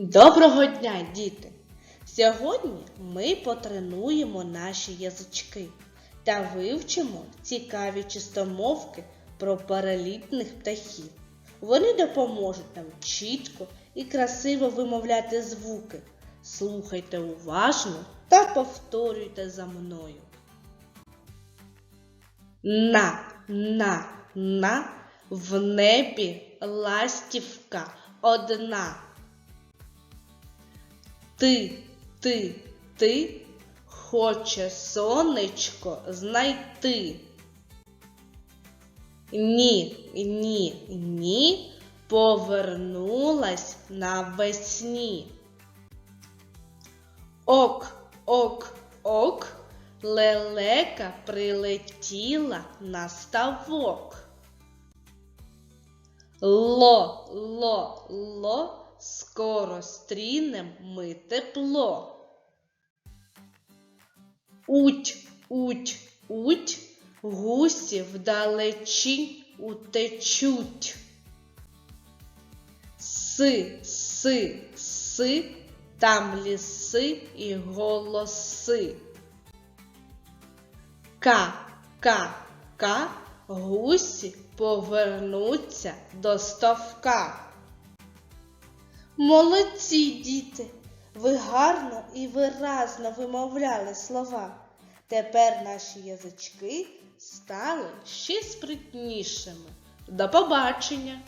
Доброго дня, діти! Сьогодні ми потренуємо наші язички та вивчимо цікаві чистомовки про перелітних птахів. Вони допоможуть нам чітко і красиво вимовляти звуки. Слухайте уважно та повторюйте за мною. На, на, на, в небі ластівка одна. Ти, ти, ти хоче сонечко знайти. Ні, ні, ні, повернулась навесні. Ок, ок, ок, лелека прилетіла на ставок. Ло, ло, ло, скоро стрінем ми тепло. Уть, уть, уть, гусі вдалечінь утечуть. Си, си, си, там ліси і голоси. Ка, ка, ка, гусі повернуться до ставка. Молодці, діти! Ви гарно і виразно вимовляли слова. Тепер наші язички стали ще спритнішими. До побачення!